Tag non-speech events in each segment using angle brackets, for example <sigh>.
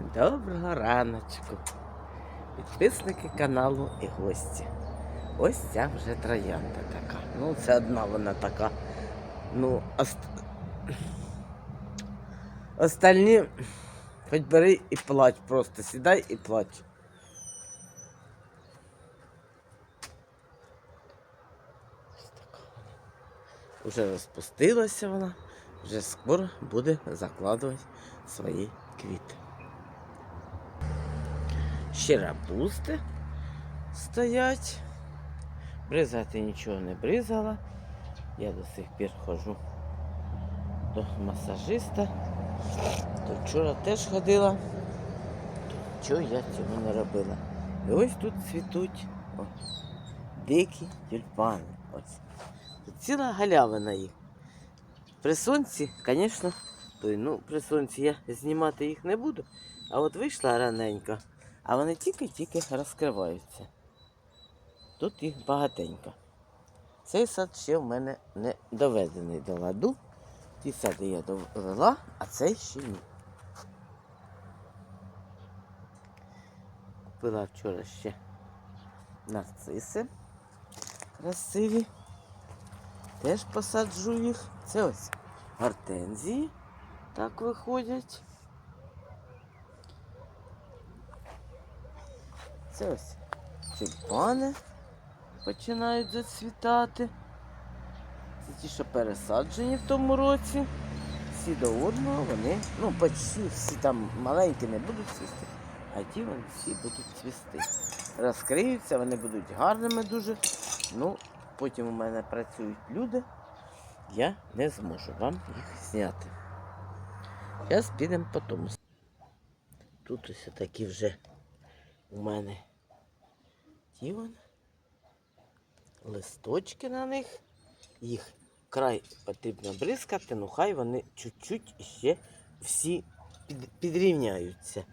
Доброго раночку. Підписники каналу і гості. Ось ця вже троянда така. Ну, це одна вона така. Ну, ост... остальні хоч бери і плач, просто сідай і плач. Уже розпустилася вона, вже скоро буде закладувати свої квіти. Ще рапусти стоять. Бризати нічого не бризала. Я до сих пір ходжу до масажиста. То вчора теж ходила. То чого я цього не робила? І ось тут цвітуть о, дикі тюльпани. Ось. Тут ціла галявина їх. При сонці, звісно, ну, при сонці я знімати їх не буду. А от вийшла раненько, а вони тільки-тільки розкриваються. Тут їх багатенько. Цей сад ще в мене не доведений до ладу. Ті сади я довела, а цей ще ні. Купила вчора ще нарциси красиві. Теж посаджу їх. Це ось гортензії так виходять. Це ось тюльпани починають зацвітати. Це ті, що пересаджені в тому році. Всі до одного вони, ну, почти всі там маленькі не будуть цвісти, а ті вони всі будуть цвісти. Розкриються, вони будуть гарними дуже. Ну, потім у мене працюють люди. Я не зможу вам їх зняти. Зараз підемо по тому. Тут ось такі вже у мене ті вон, листочки на них. Їх край потрібно бризкати, ну хай вони чуть-чуть ще всі під, підрівняються.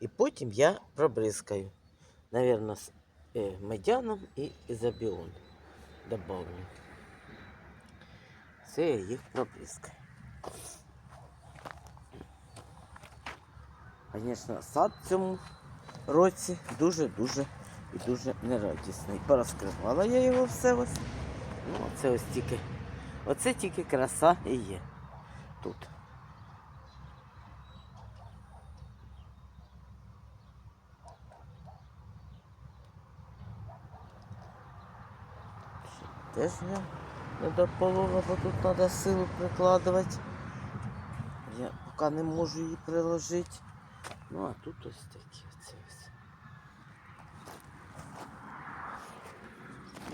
І потім я пробризкаю. Навірно, з е, медяном і ізобіон добавлю. Це я їх пробризкаю. Звісно, сад в цьому році дуже-дуже і дуже нерадісний. Порозкривала я його все ось. Ну, оце ось тільки. Оце тільки краса і є тут. Теж не дополола, бо тут треба силу прикладувати. Я поки не можу її приложити. Ну, а тут ось такі оце ось.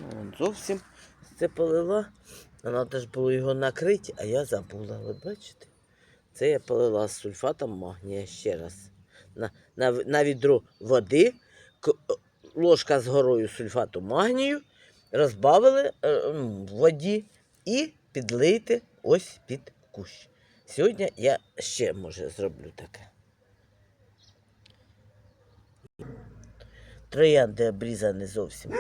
Ну, он зовсім це полила. Треба ж було його накрити, а я забула. Ви бачите? Це я полила з сульфатом магнія ще раз. На, на, на відро води, ложка з горою сульфату магнію, розбавили е, в воді і підлийте ось під кущ. Сьогодні я ще, може, зроблю таке. Троянди обрізані зовсім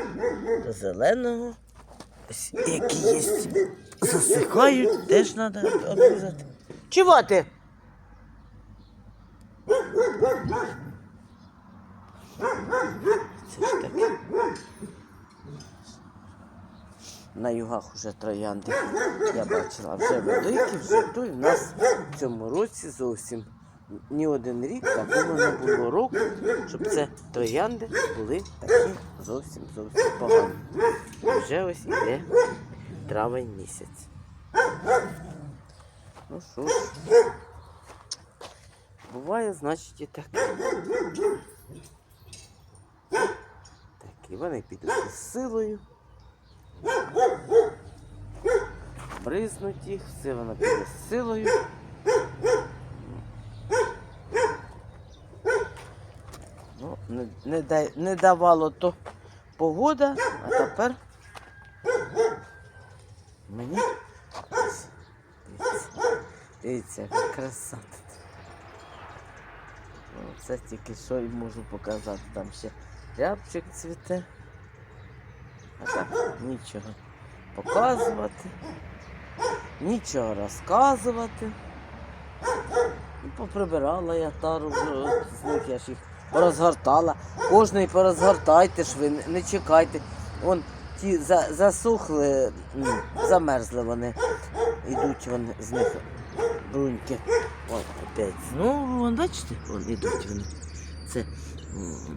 до зеленого. Ось які є. Засихають, теж треба обрізати. Чого ти? Це ж таке. На югах уже троянди. Я бачила вже великі, вже той. У нас в цьому році зовсім ні один рік такого не було року, щоб це троянди були такі зовсім зовсім погані. Вже ось іде травень місяць. Ну що ж, буває, значить, і таке. Так, і вони підуть із силою. Бризнуть їх, все воно піде з силою. Не, дай, не давало то погода, а тепер мені. Дивіться, дивіться, краса. Ну, Це тільки що і можу показати. Там ще рябчик цвіте. А так нічого показувати, нічого розказувати. Ну, Поприбирала я тару вже з них, я ж їх порозгортала. Кожний порозгортайте ж ви, не- чекайте. Вон ті за, засухли, м, замерзли вони. Ідуть вони з них бруньки. Вон опять знову, вон, бачите, вон ідуть вони. Це м,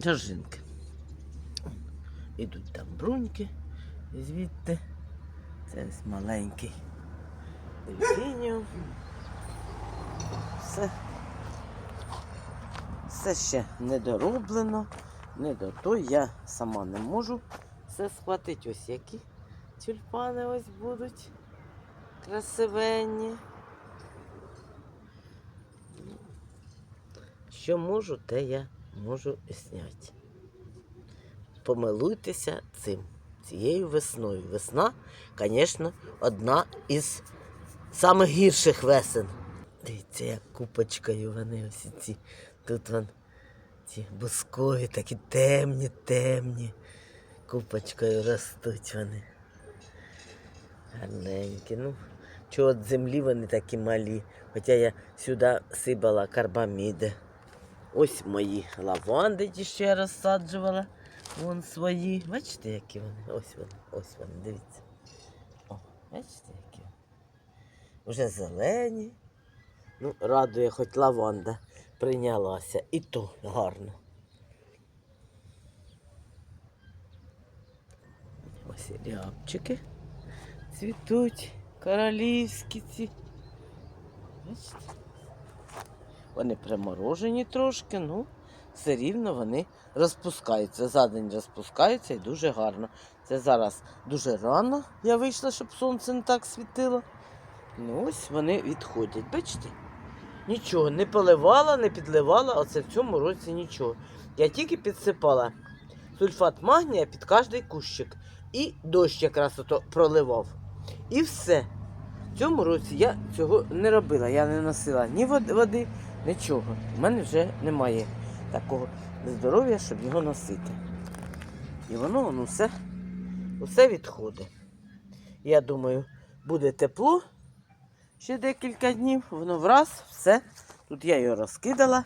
джаржинки. Ідуть там бруньки звідти. Це маленький дельфініум. Все. Все ще не дороблено, не до того. Я сама не можу все схватити. Ось які тюльпани ось будуть. Красивенні. Що можу, те я можу зняти. Помилуйтеся цим, цією весною. Весна, звісно, одна із самих гірших весен. Дивіться, як купочкою вони ось ці. Тут вон ці бускові, такі темні, темні. Купочкою ростуть вони. Гарненькі. Ну, чого від землі вони такі малі. Хоча я сюди сипала карбаміди. Ось мої лаванди я розсаджувала. Вон свої. Бачите, які вони? Ось вони, ось вони, дивіться. О, бачите, які вони? Уже зелені. Ну, радує, хоч лаванда прийнялася. І то гарно. Ось рябчики цвітуть, королівські ці. Бачите? Вони приморожені трошки, ну, все рівно вони розпускаються. За день розпускаються і дуже гарно. Це зараз дуже рано я вийшла, щоб сонце не так світило. Ну, ось вони відходять. Бачите? Нічого, не поливала, не підливала, оце в цьому році нічого. Я тільки підсипала сульфат магнія під кожний кущик. І дощ якраз ото проливав. І все. В цьому році я цього не робила. Я не носила ні води, нічого. У мене вже немає такого здоров'я, щоб його носити. І воно, воно все, усе відходить. Я думаю, буде тепло ще декілька днів, воно враз, все. Тут я його розкидала.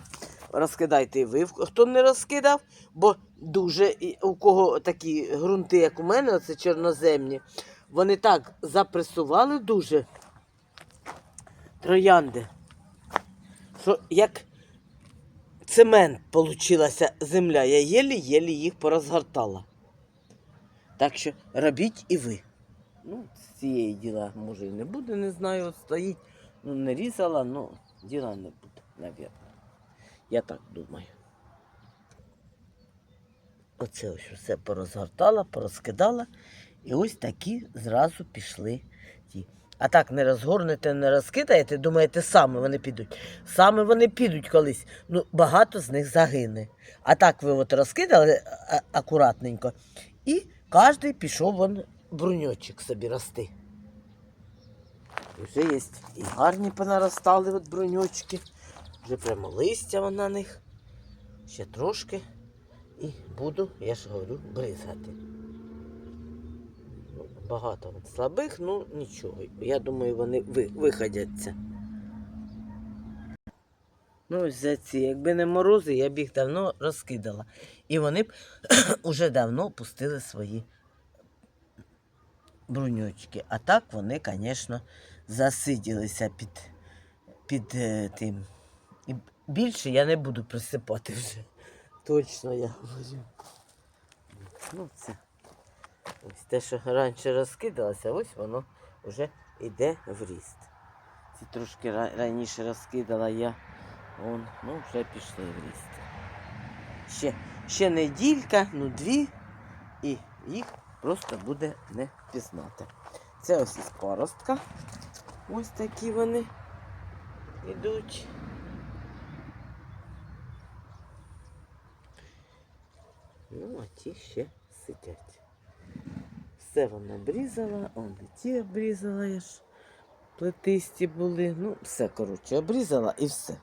Розкидайте і ви, хто не розкидав, бо дуже у кого такі ґрунти, як у мене, оце чорноземні, вони так запресували дуже троянди, що як цемент получилася земля, я єлі-єлі їх порозгортала. Так що робіть і ви. Ну, з цієї діла може і не буде, не знаю, от стоїть. Ну, не різала, ну діла не буде, навірно. Я так думаю. Оце ось все порозгортала, порозкидала. І ось такі зразу пішли ті. А так не розгорнете, не розкидаєте, думаєте, саме вони підуть. Саме вони підуть колись. Ну, багато з них загине. А так ви от розкидали акуратненько, і кожен пішов вон бруньочок собі рости. І вже є і гарні понаростали от бруньочки. Вже прямо листя на них. Ще трошки. І буду, я ж говорю, бризгати. Багато от слабих, ну нічого. Я думаю, вони ви, виходяться. Ну, за ці, якби не морози, я б їх давно розкидала. І вони б <clears throat> уже давно пустили свої бруньочки. А так вони, звісно, засиділися під, під е, тим. І більше я не буду присипати вже. Точно я говорю. Ну, це. Ось те, що раніше розкидалося, ось воно вже йде в ріст. Ці трошки раніше розкидала я, вон, ну вже пішли в ріст. Ще, ще неділька, ну дві, і їх просто буде не пізнати. Це ось із паростка. Ось такі вони йдуть. Ну, а ті ще сидять. Все вона обрізала, он і ті обрізала я ж. Плетисті були. Ну, все, коротше, обрізала і все.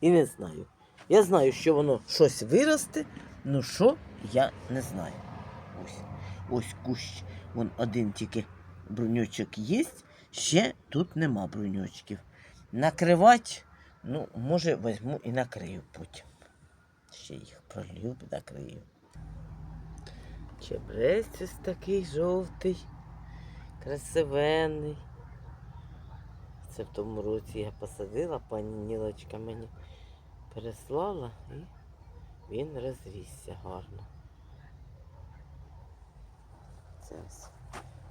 І не знаю. Я знаю, що воно щось виросте, ну що, я не знаю. Ось, кущ, вон один тільки бруньочок є, Ще тут нема бруньочків. Накривати, ну, може, візьму і накрию потім. Ще їх пролью, накрию. Чебрець ось такий жовтий, красивенний. Це в тому році я посадила, пані Нілочка мені переслала і він розрісся гарно. Це ось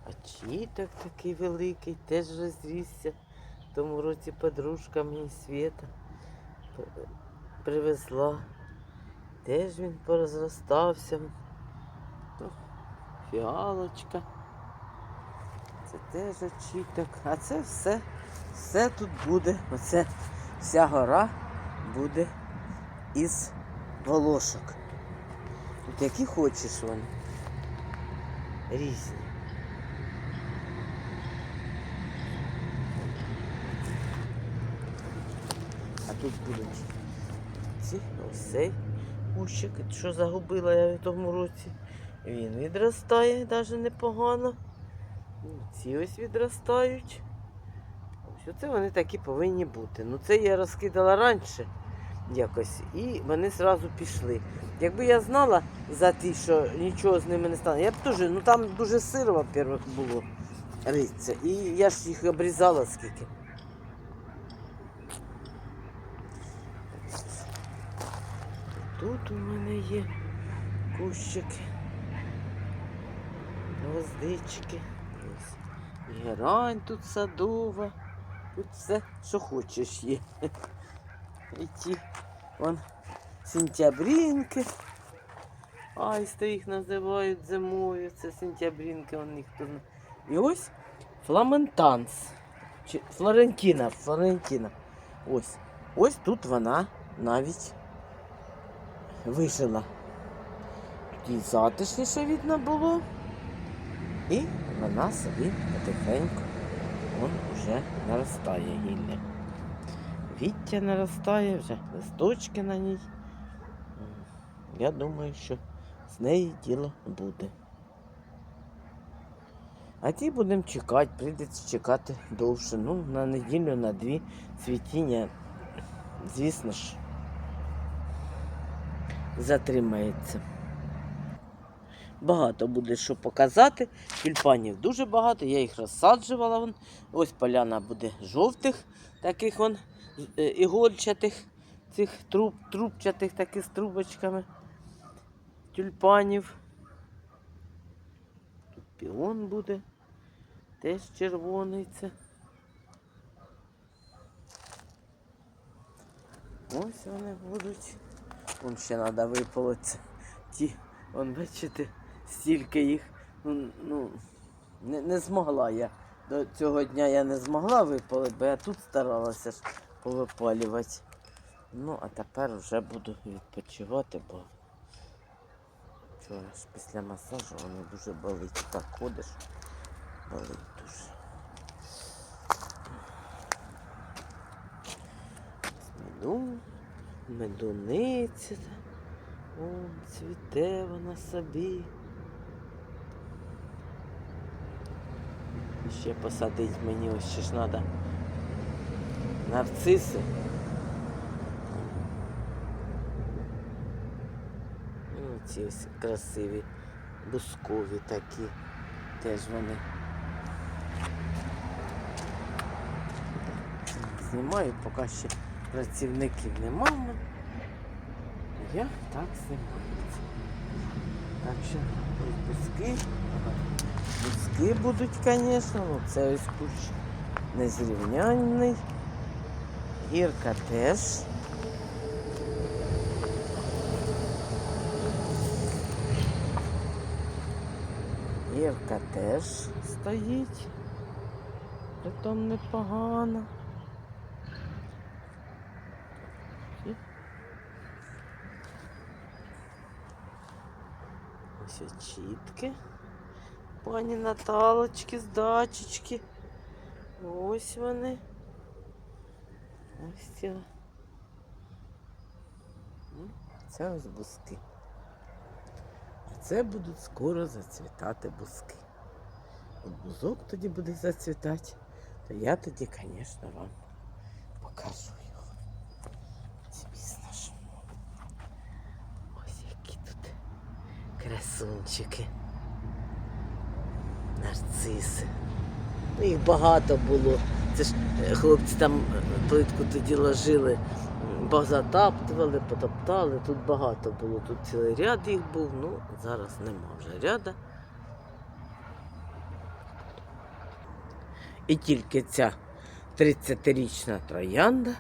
очіток такий великий, теж розрісся. В тому році подружка мені Света п- привезла. Теж він порозростався. Фіалочка. Це теж очіток. А це все, все тут буде. Оце вся гора буде із волошок. Тут які хочеш вони. Різні. А тут будуть ці, ось цей кущик, що загубила я в тому році. Він відростає навіть непогано. Ці ось відростають. Ось оце вони такі повинні бути. Ну це я розкидала раніше якось, і вони зразу пішли. Якби я знала за ті, що нічого з ними не стане, я б теж, ну там дуже сиро, во-первых, було риться. І я ж їх обрізала скільки. Тут у мене є кущики, гвоздички. Герань тут садова. Тут все, що хочеш є. І ті вон сентябрінки. Айсти їх називають зимою. Це сентябрінки, вон їх тут. І ось фламентанс. Чи Флорентіна, Флорентіна. Ось. Ось тут вона навіть вижила. Тут їй затишніше видно було. І вона собі потихеньку вон уже наростає гілля. Віття наростає, вже листочки на ній. Я думаю, що з неї діло буде. А ті будемо чекати, прийдеться чекати довше. Ну, на неділю, на дві цвітіння, звісно ж, затримається. Багато буде що показати. Тюльпанів дуже багато, я їх розсаджувала. Вон. Ось поляна буде жовтих, таких вон е, ігольчатих, цих труб, трубчатих таких з трубочками. Тюльпанів. Тут піон буде. Теж червоний це. Ось вони будуть. Вон ще треба виполоти. Ті, вон, бачите, стільки їх. Ну, ну не, не змогла я. До цього дня я не змогла випалити, бо я тут старалася повипалювати. Ну, а тепер вже буду відпочивати, бо вчора ж після масажу вони дуже болить. Так ходиш, болить дуже. Меду, медуниця. Цвіте вона собі. Ще посадить мені ось ще ж треба нарциси. Ну, ці ось красиві, бускові такі. Теж вони. Знімаю, поки ще працівників немає. Я так знімаю. Так що ось Буски будуть, звісно, ну це ось кущ незрівнянний. Гірка теж. Гірка теж стоїть. Притом непогано. Ось очітки. Пані Наталочки з дачечки. Ось вони. Ось ці. Це ось буски. А це будуть скоро зацвітати буски. От бузок тоді буде зацвітати. то я тоді, звісно, вам покажу його. Звісно ж. Ось які тут красунчики. Нарциси. Ну, їх багато було. Це ж е, хлопці там е, плитку тоді ложили, м, позатаптували, потоптали. Тут багато було. Тут цілий ряд їх був, ну зараз нема вже ряда. І тільки ця 30-річна троянда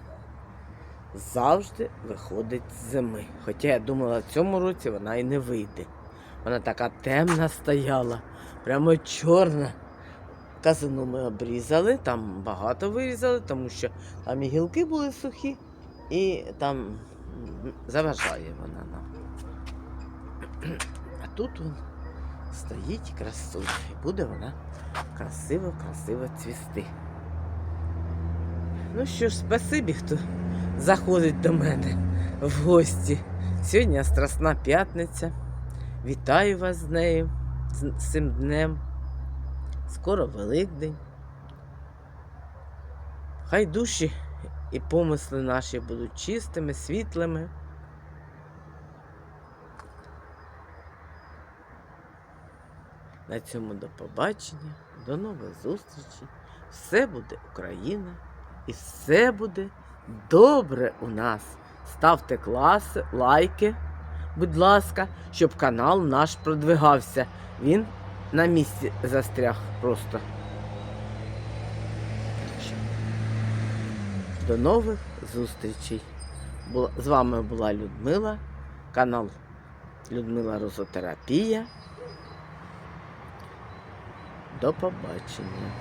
завжди виходить з зими. Хоча я думала, в цьому році вона і не вийде. Вона така темна стояла, прямо чорна. Казану ми обрізали, там багато вирізали, тому що там і гілки були сухі, і там заважає вона нам. А тут вон стоїть красуня, і буде вона красиво-красиво цвісти. Ну що ж, спасибі, хто заходить до мене в гості. Сьогодні Страсна п'ятниця. Вітаю вас з нею, з цим днем. Скоро Великдень. Хай душі і помисли наші будуть чистими, світлими. На цьому до побачення, до нових зустрічей. Все буде Україна і все буде добре у нас. Ставте класи, лайки, будь ласка, щоб канал наш продвигався. Він на місці застряг просто. До нових зустрічей. З вами була Людмила, канал Людмила Розотерапія. До побачення.